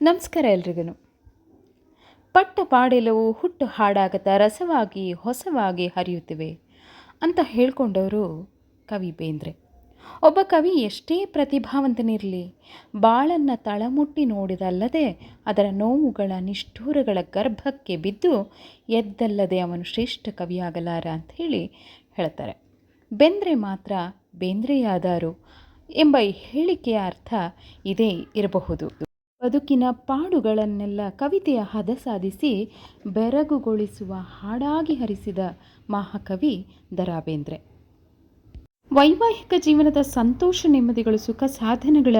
ನಮಸ್ಕಾರ ಎಲ್ರಿಗೂ ಪಟ್ಟ ಪಾಡೆಲವು ಹುಟ್ಟು ಹಾಡಾಗತ ರಸವಾಗಿ ಹೊಸವಾಗಿ ಹರಿಯುತ್ತಿವೆ ಅಂತ ಹೇಳ್ಕೊಂಡವರು ಕವಿ ಬೇಂದ್ರೆ. ಒಬ್ಬ ಕವಿ ಎಷ್ಟೇ ಪ್ರತಿಭಾವಂತನಿರಲಿ, ಬಾಳನ್ನು ತಳಮುಟ್ಟಿ ನೋಡಿದಲ್ಲದೆ ಅದರ ನೋವುಗಳ ನಿಷ್ಠೂರಗಳ ಗರ್ಭಕ್ಕೆ ಬಿದ್ದು ಎದ್ದಲ್ಲದೆ ಅವನು ಶ್ರೇಷ್ಠ ಕವಿಯಾಗಲಾರ ಅಂತ ಹೇಳಿ ಹೇಳ್ತಾರೆ. ಬೆಂದ್ರೆ ಮಾತ್ರ ಬೇಂದ್ರೆಯಾದರು ಎಂಬ ಹೇಳಿಕೆಯ ಅರ್ಥ ಇದೇ ಇರಬಹುದು. ಬದುಕಿನ ಪಾಡುಗಳನ್ನೆಲ್ಲ ಕವಿತೆಯ ಹದ ಸಾಧಿಸಿ ಬೆರಗುಗೊಳಿಸುವ ಹಾಡಾಗಿ ಹರಿಸಿದ ಮಹಾಕವಿ ಬೇಂದ್ರೆ ವೈವಾಹಿಕ ಜೀವನದ ಸಂತೋಷ, ನೆಮ್ಮದಿಗಳು, ಸುಖ ಸಾಧನೆಗಳ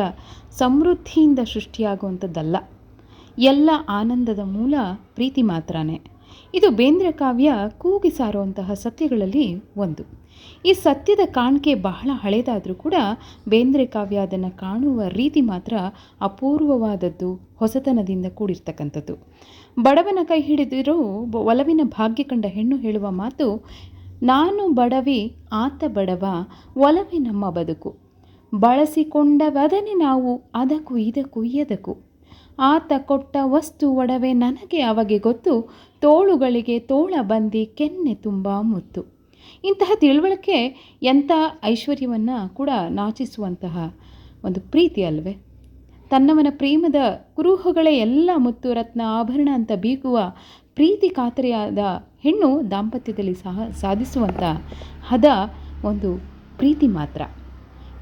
ಸಮೃದ್ಧಿಯಿಂದ ಸೃಷ್ಟಿಯಾಗುವಂಥದ್ದಲ್ಲ. ಎಲ್ಲ ಆನಂದದ ಮೂಲ ಪ್ರೀತಿ ಮಾತ್ರನೇ. ಇದು ಬೇಂದ್ರೆ ಕಾವ್ಯ ಕೂಗಿ ಸಾರುವಂತಹ ಸತ್ಯಗಳಲ್ಲಿ ಒಂದು. ಈ ಸತ್ಯದ ಕಾಣಿಕೆ ಬಹಳ ಹಳೆಯದಾದರೂ ಕೂಡ ಬೇಂದ್ರೆ ಕಾವ್ಯ ಅದನ್ನು ಕಾಣುವ ರೀತಿ ಮಾತ್ರ ಅಪೂರ್ವವಾದದ್ದು, ಹೊಸತನದಿಂದ ಕೂಡಿರ್ತಕ್ಕಂಥದ್ದು. ಬಡವನ ಕೈ ಹಿಡಿದಿರೋ ಒಲವಿನ ಭಾಗ್ಯ ಕಂಡ ಹೆಣ್ಣು ಹೇಳುವ ಮಾತು, ನಾನು ಬಡವಿ, ಆತ ಬಡವ, ಒಲವೇ ನಮ್ಮ ಬದುಕು. ಬಳಸಿಕೊಂಡವದನೆ ನಾವು, ಅದಕ್ಕೂ ಇದಕ್ಕೂ ಎದಕ್ಕೂ ಆತ ಕೊಟ್ಟ ವಸ್ತು ಒಡವೆ ನನಗೆ ಅವಗೆ ಗೊತ್ತು, ತೋಳುಗಳಿಗೆ ತೋಳ ಬಂದಿ ಕೆನ್ನೆ ತುಂಬ ಮುತ್ತು. ಇಂತಹ ತಿಳುವಳಿಕೆ ಎಂಥ ಐಶ್ವರ್ಯವನ್ನು ಕೂಡ ನಾಚಿಸುವಂತಹ ಒಂದು ಪ್ರೀತಿ ಅಲ್ವೇ? ತನ್ನವನ ಪ್ರೇಮದ ಕುರುಹುಗಳೇ ಎಲ್ಲ ಮುತ್ತು ರತ್ನ ಆಭರಣ ಅಂತ ಬೀಗುವ ಪ್ರೀತಿ ಖಾತರಿಯಾದ ಹೆಣ್ಣು ದಾಂಪತ್ಯದಲ್ಲಿ ಸಹ ಸಾಧಿಸುವಂಥ ಹದ ಒಂದು ಪ್ರೀತಿ ಮಾತ್ರ.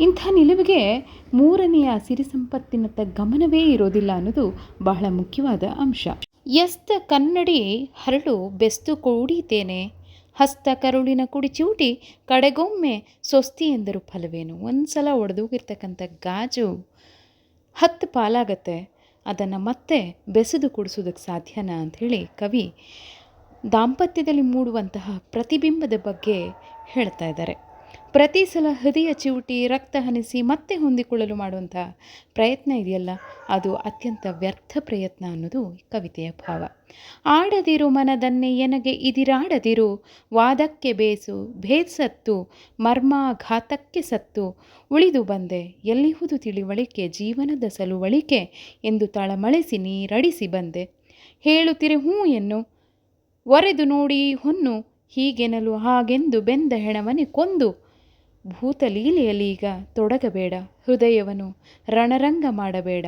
ಇಂಥ ನಿಲುವಿಗೆ ಮೂರನೆಯ ಸಿರಿ ಸಂಪತ್ತಿನತ್ತ ಗಮನವೇ ಇರೋದಿಲ್ಲ ಅನ್ನೋದು ಬಹಳ ಮುಖ್ಯವಾದ ಅಂಶ. ಎಸ್ತ ಕನ್ನಡಿ ಹರಳು ಬೆಸ್ತು ಕೂಡಿತೇನೆ ಹಸ್ತ ಕರುಳಿನ ಕುಡಿ ಚಿವುಟಿ ಕಡೆಗೊಮ್ಮೆ ಸೊಸ್ತಿ ಎಂದರು ಫಲವೇನು? ಒಂದು ಸಲ ಒಡೆದೋಗಿರ್ತಕ್ಕಂಥ ಗಾಜು ಹತ್ತು ಪಾಲಾಗತ್ತೆ. ಅದನ್ನು ಮತ್ತೆ ಬೆಸೆದು ಕುಡಿಸೋದಕ್ಕೆ ಸಾಧ್ಯನಾ ಅಂಥೇಳಿ ಕವಿ ದಾಂಪತ್ಯದಲ್ಲಿ ಮೂಡುವಂತಹ ಪ್ರತಿಬಿಂಬದ ಬಗ್ಗೆ ಹೇಳ್ತಾ ಇದ್ದಾರೆ. ಪ್ರತಿ ಸಲ ಹೃದಯ ಚಿವುಟಿ ರಕ್ತ ಹನಿಸಿ ಮತ್ತೆ ಹೊಂದಿಕೊಳ್ಳಲು ಮಾಡುವಂಥ ಪ್ರಯತ್ನ ಇದೆಯಲ್ಲ? ಅದು ಅತ್ಯಂತ ವ್ಯರ್ಥ ಪ್ರಯತ್ನ ಅನ್ನೋದು ಕವಿತೆಯ ಭಾವ. ಆಡದಿರು ಮನದನ್ನೇ ಎನಗೆ ಇದಿರಾಡದಿರು, ವಾದಕ್ಕೆ ಬೇಸು ಭೇದ್ಸತ್ತು ಮರ್ಮಾಘಾತಕ್ಕೆ ಸತ್ತು, ಉಳಿದು ಬಂದೆ ಎಲ್ಲಿಹುದು ತಿಳಿವಳಿಕೆ, ಜೀವನದ ಸಲುವಳಿಕೆ ಎಂದು ತಳಮಳಿಸಿ ನೀರಡಿಸಿ ಬಂದೆ. ಹೇಳುತ್ತಿರೆ ಹ್ಞೂ ಎನ್ನು, ಒರೆದು ನೋಡಿ ಹೊನ್ನು, ಹೀಗೆನಲು ಹಾಗೆಂದು ಬೆಂದ ಹೆಣವನೆ ಕೊಂದು ಭೂತಲೀಲೆಯಲ್ಲಿ ಈಗ ತೊಡಗಬೇಡ ಹೃದಯವನ್ನು ರಣರಂಗ ಮಾಡಬೇಡ.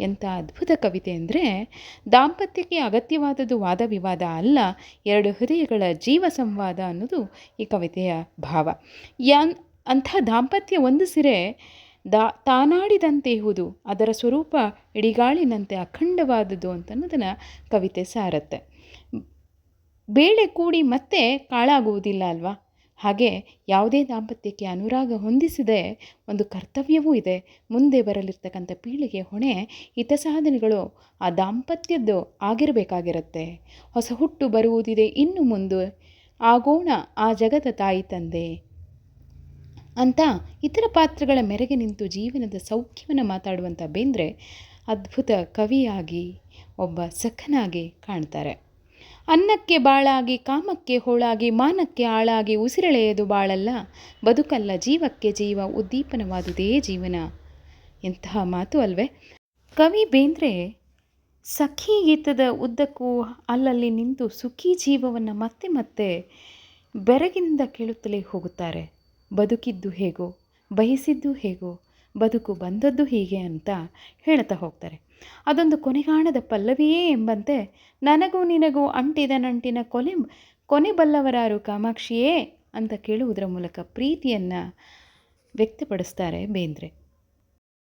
ಎಂಥ ಅದ್ಭುತ ಕವಿತೆ ಅಂದರೆ ದಾಂಪತ್ಯಕ್ಕೆ ಅಗತ್ಯವಾದದ್ದು ವಾದ ವಿವಾದ ಅಲ್ಲ, ಎರಡು ಹೃದಯಗಳ ಜೀವ ಸಂವಾದ ಅನ್ನೋದು ಈ ಕವಿತೆಯ ಭಾವ. ಯಾನ್ ಅಂಥ ದಾಂಪತ್ಯ ಒಂದು ಸಿರೆ ದಾ ತಾನಾಡಿದಂತೆ ಇಹುದು ಅದರ ಸ್ವರೂಪ ಇಡಿಗಾಳಿನಂತೆ ಅಖಂಡವಾದದ್ದು ಅಂತ ಅನ್ನೋದನ್ನು ಕವಿತೆ ಸಾರತ್ತೆ. ಬೇಳೆ ಕೂಡಿ ಮತ್ತೆ ಕಾಳಾಗುವುದಿಲ್ಲ ಅಲ್ವಾ? ಹಾಗೆ ಯಾವುದೇ ದಾಂಪತ್ಯಕ್ಕೆ ಅನುರಾಗ ಹೊಂದಿಸದೆ ಒಂದು ಕರ್ತವ್ಯವೂ ಇದೆ. ಮುಂದೆ ಬರಲಿರ್ತಕ್ಕಂಥ ಪೀಳಿಗೆ ಹೊಣೆ, ಹಿತ ಸಾಧನೆಗಳು ಆ ದಾಂಪತ್ಯದ್ದು ಆಗಿರಬೇಕಾಗಿರುತ್ತೆ. ಹೊಸ ಹುಟ್ಟು ಬರುವುದಿದೆ, ಇನ್ನು ಮುಂದೆ ಆಗೋಣ ಆ ಜಗದ ತಾಯಿ ತಂದೆ. ಅಂತ ಇತರ ಪಾತ್ರಗಳ ಮೆರೆಗೆ ನಿಂತು ಜೀವನದ ಸೌಖ್ಯವನ್ನು ಮಾತಾಡುವಂಥ ಬೇಂದ್ರೆ ಅದ್ಭುತ ಕವಿಯಾಗಿ, ಒಬ್ಬ ಸಖನಾಗಿ ಕಾಣ್ತಾರೆ. ಅನ್ನಕ್ಕೆ ಬಾಳಾಗಿ, ಕಾಮಕ್ಕೆ ಹೋಳಾಗಿ, ಮಾನಕ್ಕೆ ಆಳಾಗಿ ಉಸಿರೆಳೆಯದು ಬಾಳಲ್ಲ. ಬದುಕಲ್ಲ ಜೀವಕ್ಕೆ ಜೀವ, ಉದ್ದೀಪನವಾದುದೇ ಜೀವನ. ಎಂತಹ ಮಾತು ಅಲ್ವೇ? ಕವಿ ಬೇಂದ್ರೆ, ಸಖಿ ಗೀತದ ಉದ್ದಕ್ಕೂ ಅಲ್ಲಲ್ಲಿ ನಿಂತು ಸುಖಿ ಜೀವವನ್ನು ಮತ್ತೆ ಮತ್ತೆ ಬೆರಗಿನಿಂದ ಕೇಳುತ್ತಲೇ ಹೋಗುತ್ತಾರೆ. ಬದುಕಿದ್ದು ಹೇಗೋ, ಬಯಸಿದ್ದು ಹೇಗೋ ಬದುಕು ಬಂದದ್ದು ಹೀಗೆ ಅಂತ ಹೇಳ್ತಾ ಹೋಗ್ತಾರೆ. ಅದೊಂದು ಕೊನೆಗಾಣದ ಪಲ್ಲವಿಯೇ ಎಂಬಂತೆ ನನಗೂ ನಿನಗೂ ಅಂಟಿದ ನಂಟಿನ ಕೊಲೆ ಕೊನೆ ಬಲ್ಲವರಾರು ಕಾಮಾಕ್ಷಿಯೇ ಅಂತ ಕೇಳುವುದರ ಮೂಲಕ ಪ್ರೀತಿಯನ್ನು ವ್ಯಕ್ತಪಡಿಸ್ತಾರೆ ಬೇಂದ್ರೆ.